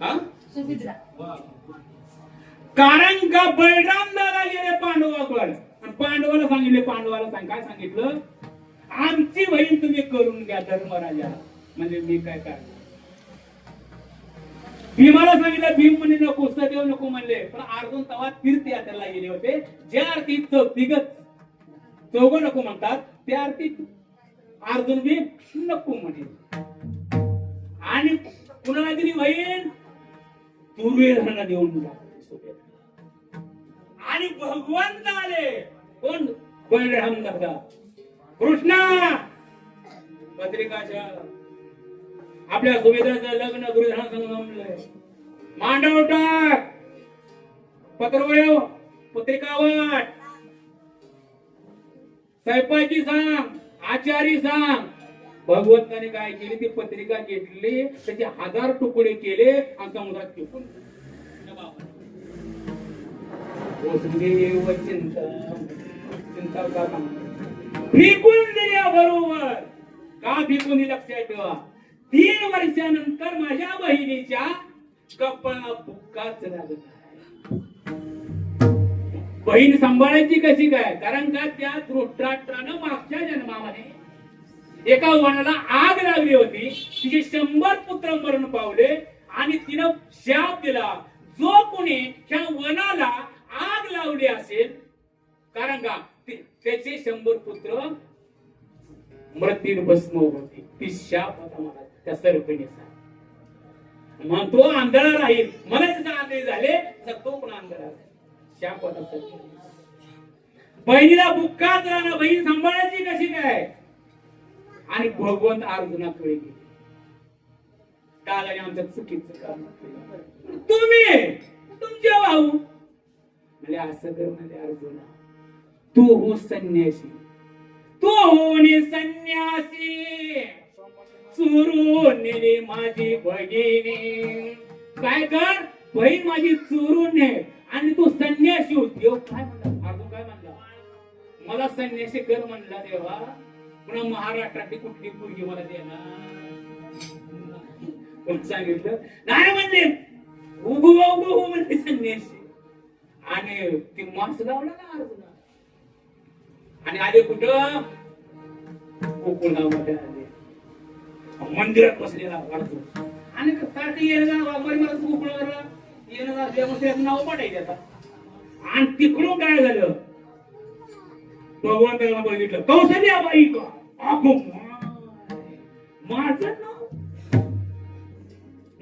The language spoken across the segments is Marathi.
हा? कारण का बळराम दादा गेले पांडवाकडे? आणि पांडवाला सांगितले पांडवाला सांग काय सांगितलं? आमची बहीण तुम्ही करून घ्या धर्मराजा म्हणजे मी काय काय भीमाला सांगितलं भीम म्हणे नको सदेव नको म्हणले. पण अर्जुन तवा तीर्थयात्रेला गेले होते. ज्या अर्थी तिघच चौघ नको म्हणतात त्या अर्थी अर्जुन बी नको म्हणे आणि कुणाला दिली बहीण दुर्योधनाला देऊन आणि भगवंत आले. कोण? बलराम दादा. कृष्णा! पत्रिकाच्या आपल्या सुभेदाचं लग्न दुर्योधनासंग जमलंय मांडव टाक. पत्रवय पत्रिका वाट स्वयंपाकी सांग आचारी सांग. भगवंताने काय केली? ती पत्रिका घेतली त्याचे हजार तुकडे केले आणि समुद्रात फेकून चिंता फेकून दिल्या बरोबर. का फेकून दिली लक्षात ठेवा. तीन वर्षानंतर माझ्या बहिणीच्या कपाळा बुक्काच झालं बहीण सांभाळायची कशी काय? कारण का त्या दृष्टाष्ट्रानं मागच्या जन्मामध्ये एका वनाला आग लागली होती. तिचे शंभर पुत्र मरण पावले आणि तिनं शाप दिला. जो कोणी ह्या वनाला आग लावली असेल कारण का? त्याचे शंभर पुत्र मृत्यू भस्म होती ती शाप होता मला त्या सर्पणीचा मग तो आंधळा राहील. मला त्याचा आंधळे झाले तर तो पण आंधळा शाप होता सर्पणीचा बहिणीला बुक्काच राहणं बहीण आणि भगवंत अर्जुनाकडे गेले. दादाने आमचं चुकीचं काम तुम्ही तुमचे भाऊ. म्हणजे असं कर म्हणजे अर्जुना. तू हो संन्यासी. तू होणे संन्यासी. चुरून नेली माझी बहिणी. काय कर? बहीण माझी चुरून ने. आणि तू संन्यासी देव काय म्हणला? अर्जुन काय म्हणला? मला संन्यासी कर म्हणला देवा. पुन्हा महाराष्ट्रातली कुठली पोरगी मला देणार? सांगितलं? नाही म्हणले उगू उगू हो म्हणले संन्यासी आणि ती मास लावला ना अर्जुना. आणि आले कुठं? गोकुळामध्ये आले. मंदिरात बसलेला अर्जुन. आणि साठी येणं वाघमारी मला गोकुळावर येणं असल्यामुळे त्याचं नाव पडायचे आता. आणि तिकडून काय झालं? भगवंताला बघितलं. कौशल्या बाई का? अगो माय. माझं नाव?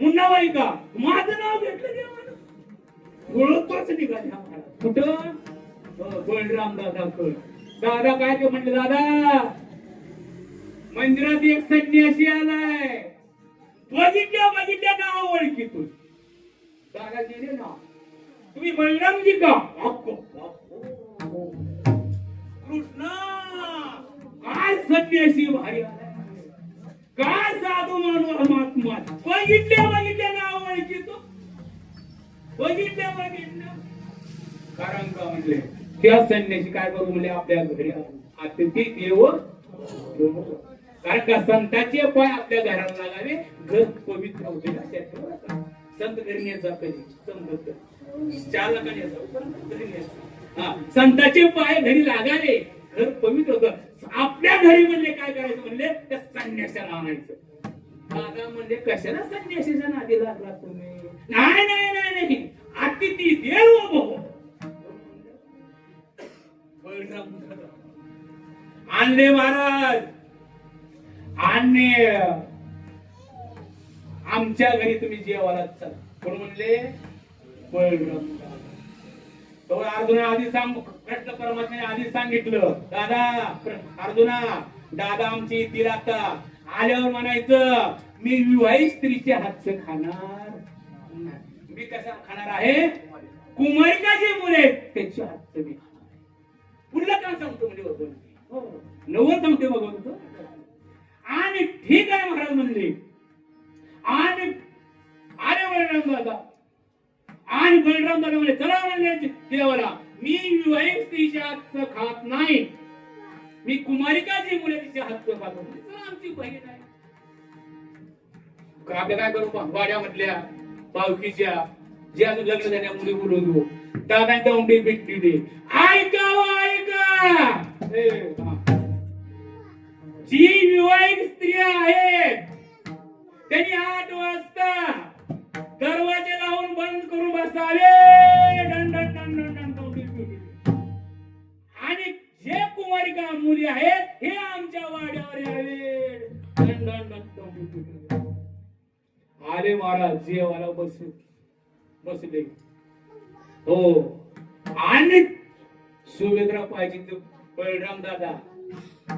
मुन्नाबाई का? माझं नाव घेतलं देवानं? ओळखतोच निघाले आम्हाला कुठं? ब- बळराम दादा कळ दादा काय ते म्हणले दादा मंदिरात एक संन्यासी आलाय. बघितल्या बघितल्या नाव ओळखीतून. दादा गेले ना तुम्ही बलरामजी का? कृष्णा काय संन्यासी भारी काय साधू मानव महात्मा बघितल्या बघितल्या नाव ओळखी तू. बघितल्या बघितल्या. कारण का म्हणले त्या संन्यासी काय करू म्हणले आपल्या घरी अतिथी देव कारण का संतांचे पाय आपल्या घराला लागावे. घर पवित्र होते संत घरी नेत कधी. संत चालकाने येत परंतु घरी हा, संतांचे पाय घरी लागावे. घर पवित्र होतं. आपल्या घरी म्हणले काय करायचं म्हणले? त्या संन्यासाला आणायचं. दादा म्हणले कशाला संन्यासीच्या नादी लागला तुम्ही? नाही नाही नाही नाही. अतिथी देव भव. आणले महाराज. आणले आमच्या घरी तुम्ही जेवायला चला. कोण म्हणले? बळराम अर्जुना आधी सांग कृष्ण परमात्म्याने आधी सांगितलं. दादा अर्जुना दादा आमची येतील आता. आल्यावर म्हणायचं मी विवाहित स्त्रीचे हातचं खाणार मी कसा खाणार आहे? कुमारिका जे मुले त्याचे त्याच्या हातचं मी खाणार पुढलं काय सांगतो म्हणजे भगवंत? हो. सांगते भगवंत. आणि ठीक आहे महाराज म्हणले. आणि आले बळराम दादा आणि बलराम दादा म्हणे चला म्हणले देवाला. मी विवाहित स्त्रीच्या हातचं खात नाही. मी कुमारिकाची मुले तिच्या हातचं खातो चला आमची बहीण आहे. आपल्या काय करू? वाड्यामधल्या पावकीच्या जे अजून लग्न झाल्या मुली बोलवतो दादांच्या उंडी भेटली दे ऐका हो, ऐका. जी विवाहित स्त्रिया आहेत त्यांनी आठ वाजता दरवाजे लावून बंद करून बसावे. आणि जे कुमारिका मुली आहेत हे आमच्या वाड्यावर यावे. डन डन डन दौंडी आले महाराज बसू बसले हो. आणि सुभद्रा पाहिजे ते बळराम दादा.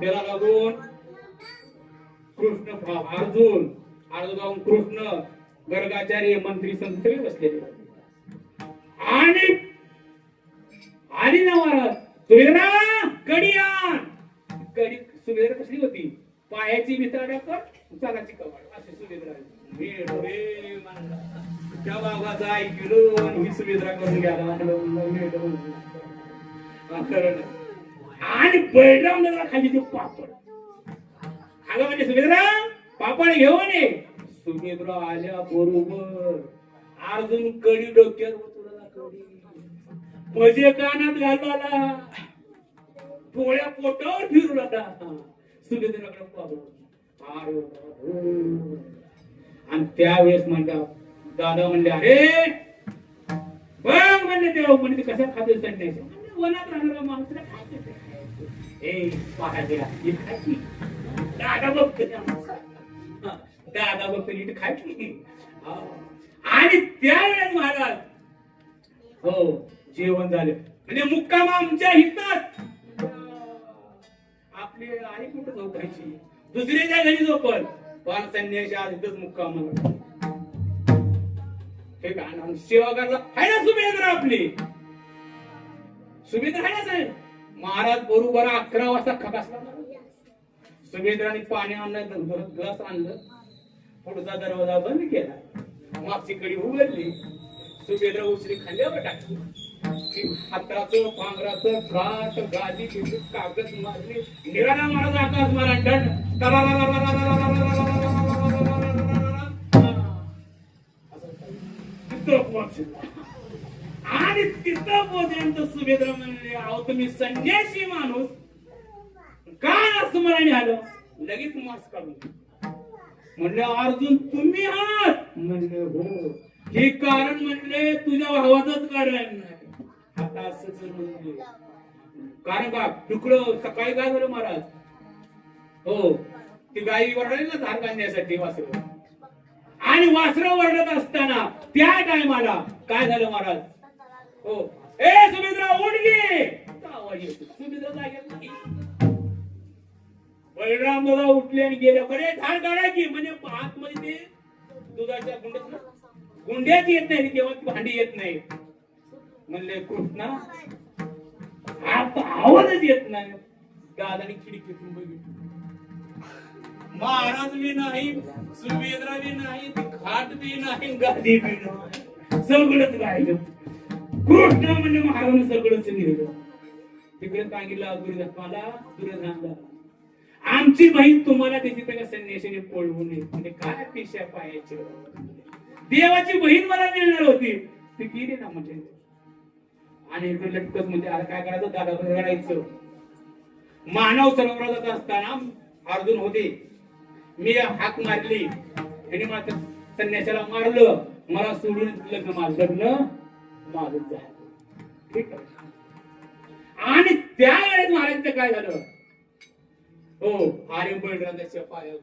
त्याला लागून कृष्ण अर्जुन. अर्जुन कृष्ण. गर्गाचार्य मंत्री संत सगळे बसलेले. आणि आली ना महाराज सुभद्रा कडी आण कडी सुभद्रा कसली होती? पायाची मित्राड्या कर चालाची कवाड. असे सुभद्रा त्या बाबाचा ऐकलो आणि ही सुभद्रा करून घ्यायला आणि बळराम दादा खाली ते पापड. अगं म्हणजे सुभद्रा पापड घेऊन ये. सुमित्र आल्या बरोबर. अर्जुन कडी डोक्यावर उतरला कडी. मजे कानात घालवाला डोळ्या पोटावर फिरू आता. सुमित्राकडे पाहू. अरे आणि त्यावेळेस म्हणला दादा म्हणले अरे बघ म्हणले ते म्हणजे कशा खाते संन्यासी वनात राहणारा माणूस काय ए पहाटे दादा बघ त्या दादा बघतो नीट खायची. आणि त्यावेळेस महाराज हो जेवण झालं. म्हणजे मुक्काम आमच्या हितात. आपली आई कुठं झोपायची? दुसऱ्याच्या घरी झोपल. पण संन्याशी आज इथंच मुक्काम हे का आणि सेवा करायला आहे ना सुभेद्रा आपली? सुभेद्रा आहे ना साहेब? महाराज बरोबर अकरा वाजता खकासला सुभेद्राने पाणी आणलं ग्लास आणलं. पुढचा दरवाजा बंद केला. मागची कडी उघडली. सुभेद्र उसरी खांद्यावर टाकली. हाताचं पांघराचं घाट गादी कागद मारली. निराळा महाराज आकाश तिथं पोहोचला आणि तिथं पोहोचल्यानंतर सुभेद्र म्हणले अहो तुम्ही संन्यासी माणूस. का मला आलं? लगेच मास्क काढून म्हणले अर्जुन तुम्ही आहात. म्हणले हो. हे कारण म्हणले तुझ्या भावाचंच कारण नाही. आता असं म्हणले कारण का? तुकडं सकाळी काय झालं महाराज? हो ती गाई वरडली ना धार बांधण्यासाठी वासर. आणि वासर वरडत असताना त्या टायमाला काय झालं महाराज? हो. ए सुमित्रा उठ गे. आवाज येतो सुमित्रा जागेत नाही. बलराम दादा उठले आणि गेले. बरे झाड काढायची म्हणजे आतमध्ये ते दुधाच्या गुंड्यात गुंड्याच येत नाही. तेव्हा ती भांडी येत नाही. म्हणले कृष्णा आवाजच येत नाही. दादाने खिडकीतून बघितलं. महाराज बी नाही सुभेद्रा बी नाही खाट बी नाही गादी बी नाही. सगळंच राहिलं. कृष्ण म्हणजे महाराज सगळंच नेलं. तिकडे सांगितलं दुर्योधनाला दुर्योधनाला आमची बहीण तुम्हाला त्याची त्या संन्यासीने पळवू नये म्हणजे काय पेशा पायाचे? देवाची बहीण मला मिळणार होती. ती गेली ना म्हणजे. आणि इकडे लटकत म्हणजे आता काय करायचं? दादा रडायचं. मानव सरोवरात जात असताना अर्जुन होते. मी हाक मारली. त्याने मला त्या संन्यासाला मारलं. मला सोडून लग्न माझं लग्न माझं झालं ठीक आहे. आणि त्यावेळेस महाराजांचं काय झालं? हो आर्य बळराजाच्या पायावर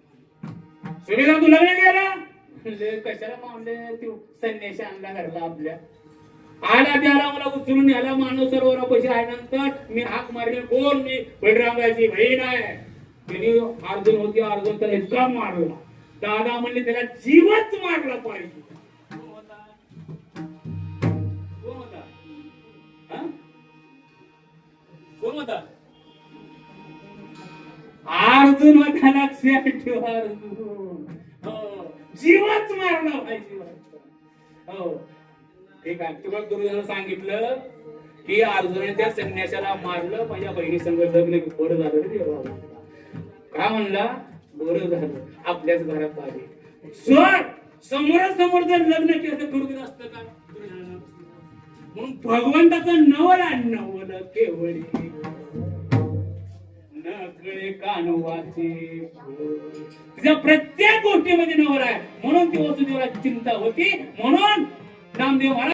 सुविधा तू लग्न गेला म्हणले कशाला मावले तू? संन्याशी आणला घरला आपल्या. आला त्याला मला उचलून आला मानव सरोवरा पैसे आल्यानंतर मी हाक मारली कोण? मी बळरामाची बहीण आहे. तिने अर्जुन होती अर्जुन त्याला इतका मारला. दादा म्हणले त्याला जीवच मारला पाहिजे. कोण होता? कोण होता? अर्जुन होता ठेवा अर्जुन. हो, जीवच मारला पाहिजे हो. ठीक आहे. तुम्हाला दुर्योधन सांगितलं की अर्जुने त्या संन्यासाला मारलं माझ्या बहिणी संघ लग्न बरं झालं रे देवा. काय म्हणला? बरं झालं. आपल्याच घरात आले सर समोरासमोर जर लग्न केलं तर करू देत असतं का? म्हणून भगवंताचं नवल नवल केवळी नकळे कानवाचे. तिच्या प्रत्येक गोष्टीमध्ये नवर आहे. म्हणून ती वसुदेवाला चिंता होती. म्हणून नामदेव महाराज